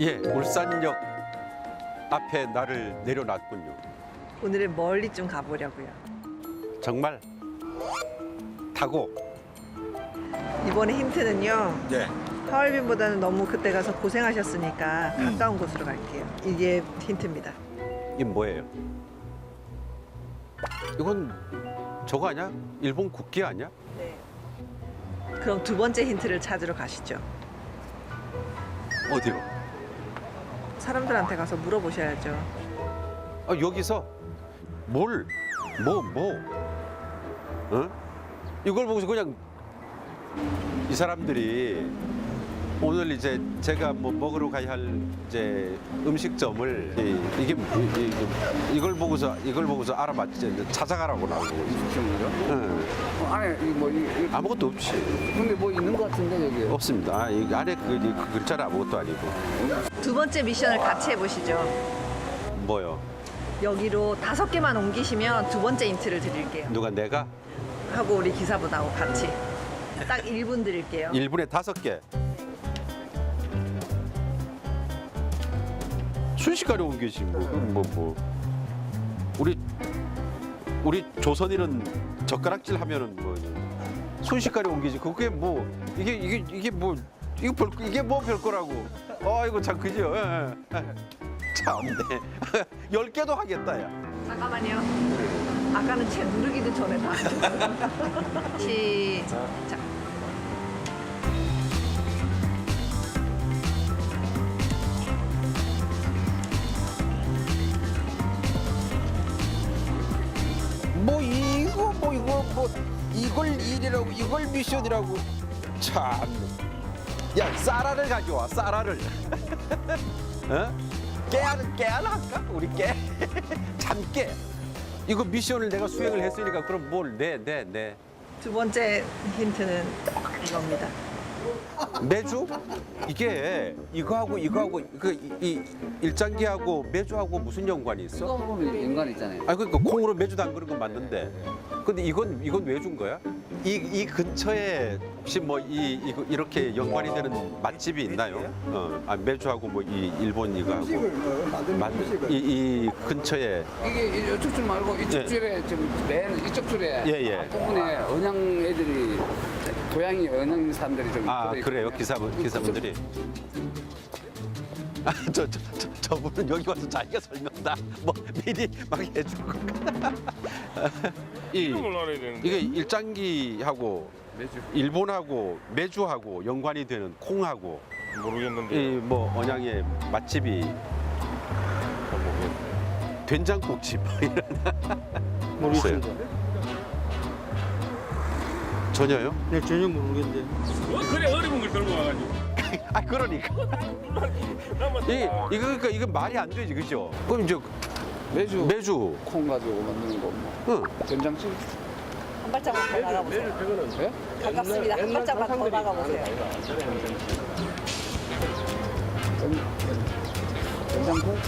예, 울산역 앞에 나를 내려놨군요. 오늘은 멀리 좀 가보려고요. 정말 타고 이번에 힌트는요. 예. 하얼빈보다는 너무 그때 가서 고생하셨으니까 가까운 곳으로 갈게요. 이게 힌트입니다. 이게 뭐예요? 이건 저거 아니야? 일본 국기 아니야? 네. 그럼 두 번째 힌트를 찾으러 가시죠. 어디로? 사람들한테 가서 물어보셔야죠. 아, 여기서 뭘? 뭐 뭐? 어? 이걸 보고서 그냥 이 사람들이 오늘 이제 제가 뭐 먹으러 가야 할 이제 음식점을 이, 이게 뭐- 이, 이, 이걸 보고서 이걸 보고서 알아봤지 이제 찾아가라고 나오고 음식점이요? 응. 어, 안에 이 뭐, 이, 이, 아무것도 없이 근데 뭐 있는 것 같은데 여기. 없습니다. 아, 이 안에 그, 이- 그 글자는 아무것도 아니고 두 번째 미션을 같이 해보시죠. 뭐요? 여기로 다섯 개만 옮기시면 두 번째 힌트를 드릴게요. 누가 내가 하고 우리 기사분하고 같이. 딱 1분 드릴게요. 1분에 다섯 개. 순식간에 옮기지 뭐, 뭐, 뭐. 우리 우리 조선인은 젓가락질 하면은 뭐 순식간에 옮기지. 그게 뭐 이게 이게 이게 뭐 이거 별 이게 뭐 별거라고. 아이고 참 그죠. 예, 예. 참네. 열 개도 하겠다 야. 잠깐만요. 아까는 채 누르기도 전에 다. 시작. 이걸 일이라고 이걸 미션이라고 참. 야 쌀알을 가져와 쌀알을. 어? 깨알 깨알 할까? 우리 깨 참깨. 이거 미션을 내가 수행을 했으니까 그럼 뭘 내 내 내. 두 번째 힌트는 이겁니다. 매주 이게 이거하고 이거하고 그이 일장기하고 매주하고 무슨 연관이 있어? 이거 보면 연관 있잖아요. 아 그러니까 콩으로 매주 담그는 건 맞는데 근데 이건 이건 왜 준 거야? 이, 이 근처에 혹시 뭐 이 이거 이렇게 연관이 되는 맛집이 있나요? 어, 아 매주하고 뭐 이 일본 이거하고 이, 이 근처에 이게 이쪽 줄 말고 이쪽 예. 줄에 좀맨 이쪽 줄에 예, 예. 앞부분에 언양 애들이 고양이 언양 사람들이 좀 아 들어있거든요. 그래요 기사분 기사분들이 아저 저 저, 저분은 여기 와서 자기가 설명 다 뭐 미리 막 해줄 건가? 이 이름을 알아야 되는데. 이게 일장기하고 매주. 일본하고 매주하고 연관이 되는 콩하고 모르겠는데. 이 뭐 언양의 맛집이 된장국집 이런 모르겠어요. 전혀요? 네, 전혀 모르겠는데. 뭐 그래 어려운 걸 들고 와가지고. 아 그러니까 이 이거 그러니까 이거 말이 안 되지 그죠? 그럼 이제 매주 매주 콩 가지고 만드는 거 뭐. 응. 된장찌개. 한 발짝만 더 나가보세요. 예? 가깝습니다. 한 발짝만 더 나가보세요. 된장국?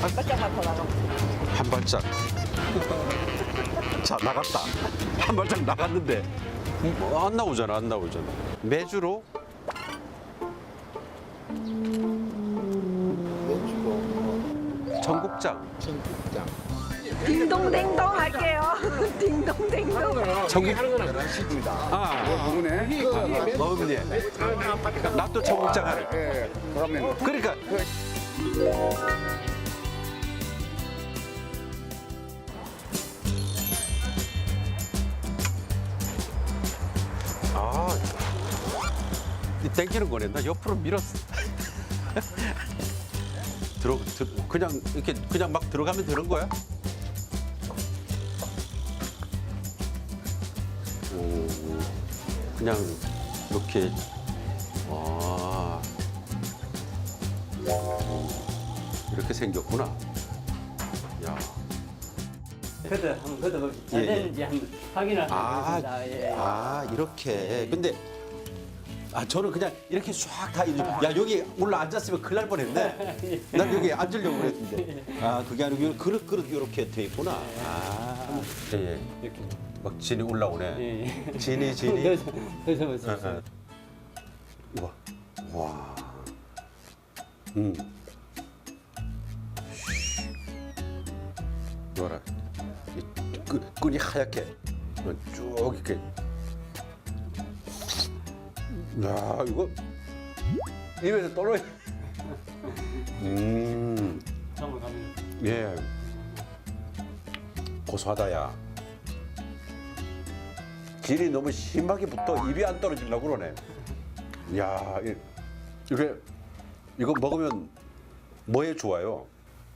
한 발짝만 더 나가보세요. 한 발짝 자 나갔다 한 발짝 나갔는데 음, 안 나오잖아 안 나오잖아 매주로 전국장 딩동댕동 할게요. 딩동댕동. 전국 아 어, 누구네? 어금니 나또 전국장 하래 예, 그러면 그러니까 아, 이 땡기는 거네. 나 옆으로 밀었어. 들어, 들, 그냥 이렇게 그냥 막 들어가면 되는 거야? 오, 그냥 이렇게 아 이렇게 생겼구나. 야. 그래도 한번 그래도 예, 잘 예. 되는지 한번 확인을 아, 하겠습니다. 예. 아 이렇게. 근데 아 저는 그냥 이렇게 쫙다 이제 야 여기 올라 앉았으면 큰일 날 뻔했네. 난 여기 앉으려고 그랬는데. 아 그게 아니고 그릇 그릇 이렇게 돼 있구나. 아 예, 예. 이렇게. 막 진이 올라오네. 예, 예. 진이 진이. 그래서 그래서 어, 어. 와, 와. 음. 이 끈, 끈이 하얗게 쭉 이렇게. 야 이거 입에서 떨어져. 음. 한번 가면 예. 고소하다야. 질이 너무 심하게 붙어 입이 안 떨어지려고 그러네. 야, 이- 이게 이거 먹으면 뭐에 좋아요?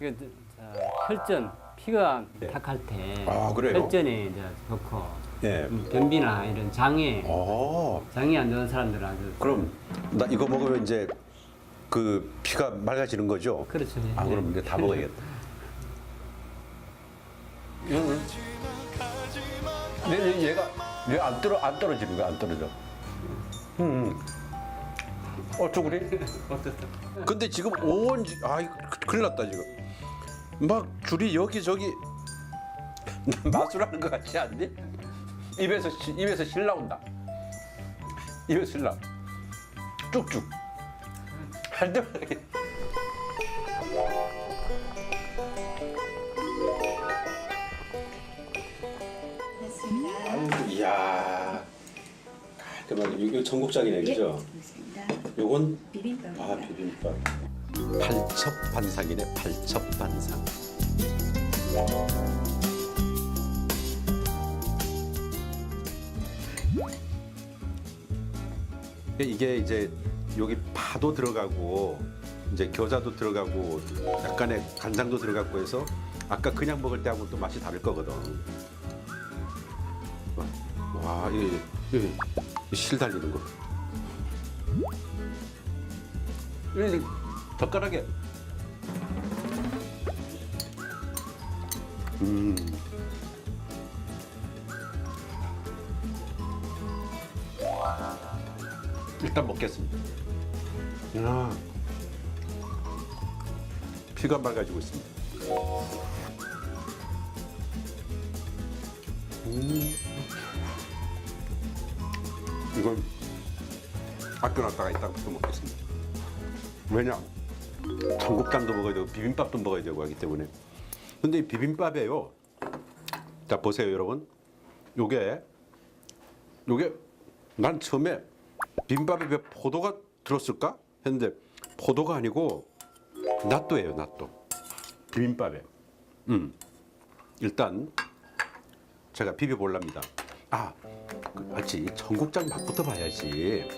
이게 자, 혈전 피가 네. 탁할 때 아, 그래요? 혈전에 이제 좋고 예. 음, 변비나 이런 장애 어. 장애 안 좋은 사람들 아주 그럼 나 이거 먹으면 이제 그 피가 맑아지는 거죠? 그렇죠. 아, 네. 그럼 이제 다 먹어야겠다. 얘는 얘 얘가 얘안 떨어 안 떨어지는 거야 안 떨어져. 음. 어쩌 그래? 어떻다. 근데 지금 온 지- 아이 큰일 났다 지금. 막 줄이 여기 저기 마술하는 것 같지 않니? 입에서 시- 입에서 실 나온다. 입에서 실 나. 쭉쭉. 할 때마다 이렇게. 아유, 이야. 깔끔하게 이거 전국장이네, 그죠? 요건 비빔밥. 아 비빔밥. 팔첩반상이네 팔첩반상. 이게 이제 여기 파도 들어가고 이제 겨자도 들어가고 약간의 간장도 들어가고 해서 아까 그냥 먹을 때하고 또 맛이 다를 거거든. 와, 이게, 이게 실 달리는 거. 이렇게 젓가락에 음. 일단 먹겠습니다. 야. 피가 맑아지고 있습니다. 음. 이건 아껴놨다가 이따가 또 먹겠습니다. 왜냐? 청국장도 먹어야 되고 비빔밥도 먹어야 되고 하기 때문에. 근데 이 비빔밥에요. 자 보세요 여러분. 요게 요게 난 처음에 비빔밥에 왜 포도가 들었을까 했는데 포도가 아니고 낫또예요 낫또. 비빔밥에. 음. 일단 제가 비벼 볼랍니다. 아, 그, 맞지. 청국장 맛부터 봐야지.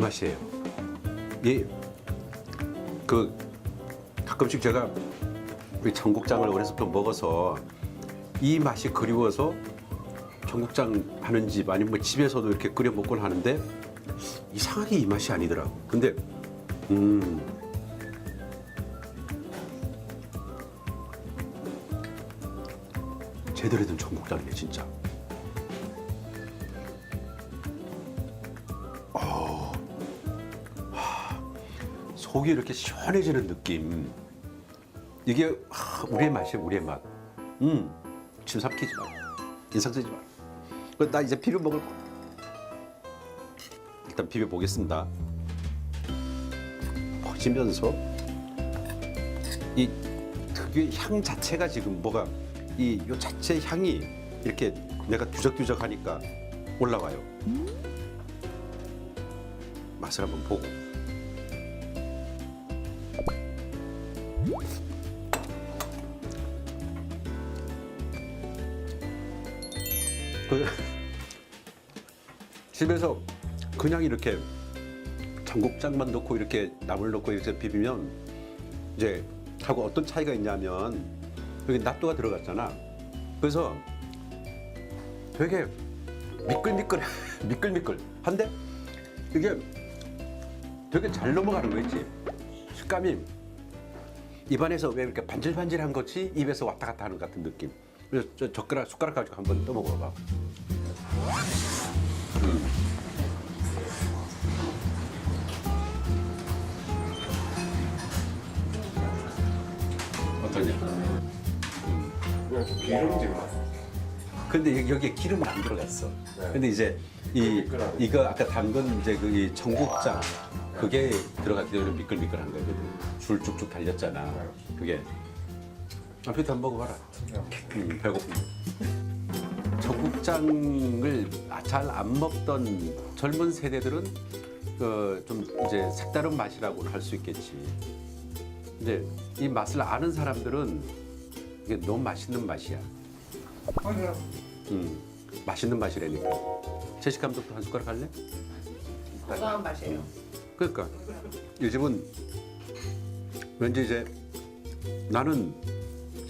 맛이에요. 이 그 가끔씩 제가 우리 청국장을 어렸을 때 먹어서 이 맛이 그리워서 청국장 하는 집 아니면 뭐 집에서도 이렇게 끓여 먹곤 하는데 이상하게 이 맛이 아니더라고. 근데 음. 제대로 된 청국장이네 진짜. 속이 이렇게 시원해지는 느낌. 이게 하, 우리의 맛이야, 우리의 맛. 음, 침 삼키지 마. 인상 쓰지 마. 그나 이제 비벼 먹을 거. 일단 비벼 보겠습니다. 퍼지면서 이 특유의 향 자체가 지금 뭐가 이 요 자체 향이 이렇게 내가 뒤적뒤적 하니까 올라와요. 맛을 한번 보고. 그 집에서 그냥 이렇게 청국장만 넣고 이렇게 나물 넣고 이렇게 비비면 이제 하고 어떤 차이가 있냐면 여기 낫또가 들어갔잖아. 그래서 되게 미끌미끌 미끌미끌 한데 이게 되게 잘 넘어가는 거 있지. 식감이 입안에서 왜 이렇게 반질반질한 것이 입에서 왔다 갔다 하는 것 같은 느낌. 그래서 저 젓가락 숟가락 가지고 한번 떠 먹어봐. 어떠냐? 기름지 맛. 근데 여기- 여기에 기름은 안 들어갔어. 근데 이제 이 이거 아까 담근 이제 그 이 청국장 그게 들어갔기 때문에 미끌미끌한 거거든. 줄 쭉쭉 달렸잖아. 그게. 앞에도 한번 먹어봐라. 음, 배고픈. 청국장을 잘 안 먹던 젊은 세대들은 그 좀 이제 색다른 맛이라고 할 수 있겠지. 근데 이 맛을 아는 사람들은 이게 너무 맛있는 맛이야. 음, 맛있는 맛이라니까. 채식 감독도 한 숟가락 할래? 고소한 맛이에요. 그러니까 이 집은 왠지 이제 나는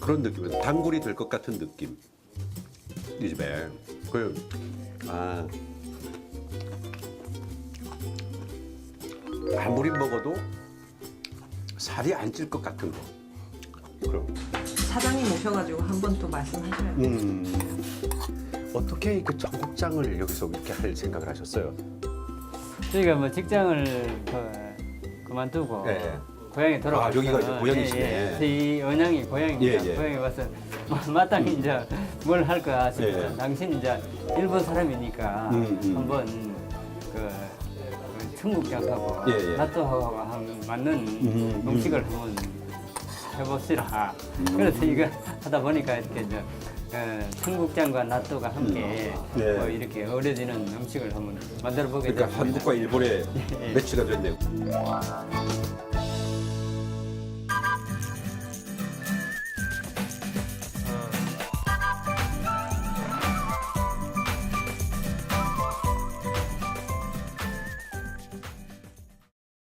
그런 느낌이야. 단골이 될 것 같은 느낌. 이 집에. 그, 아. 아무리 먹어도 살이 안 찔 것 같은 거. 그럼. 사장님 오셔가지고 한 번 또 말씀하셔야 돼요. 음. 어떻게 그 청국장을 여기서 이렇게 할 생각을 하셨어요? 저희가 뭐 직장을 그, 그만두고 예. 고향에 돌아가. 아, 여기가 이제 고향이시네. 예, 예. 저희 언양이 고향입니다. 예, 예. 고향에 와서 마- 마땅히 이제 뭘 할까 싶어서 예. 당신 이제 일본 사람이니까 음, 음. 한번 그, 그 청국장하고 예, 예. 나또하고 한 맞는 음, 음, 식을 한번 해봅시다. 그래서 이거 하다 보니까 이렇게 저 어, 청국장과 나또가 함께 예. 뭐 이렇게 어우러지는 음식을 한번 만들어 보게 그러니까 됐습니다. 한국과 일본의 예. 매치가 됐네요.